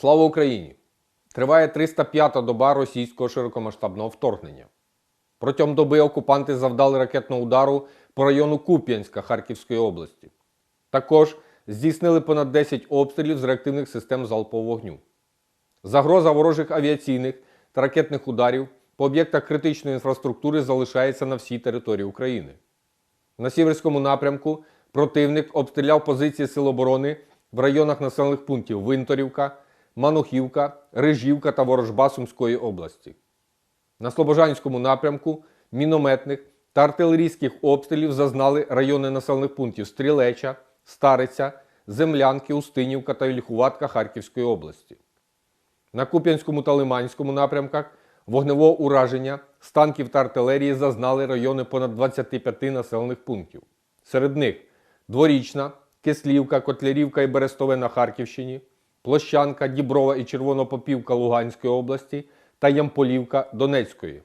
Слава Україні! Триває 305-та доба російського широкомасштабного вторгнення. Протягом доби окупанти завдали ракетного удару по району Куп'янська Харківської області. Також здійснили понад 10 обстрілів з реактивних систем залпового вогню. Загроза ворожих авіаційних та ракетних ударів по об'єктах критичної інфраструктури залишається на всій території України. На сіверському напрямку противник обстріляв позиції Сил оборони в районах населених пунктів Винторівка, Манухівка, Рижівка та Ворожба Сумської області. На Слобожанському напрямку мінометних та артилерійських обстрілів зазнали райони населених пунктів Стрілеча, Стариця, Землянки, Устинівка та Вільхуватка Харківської області. На Куп'янському та Лиманському напрямках вогневого ураження з танків та артилерії зазнали райони понад 25 населених пунктів. Серед них Дворічна, Кислівка, Котлярівка і Берестове на Харківщині, Площанка, Діброва і Червонопопівка Луганської області та Ямполівка Донецької.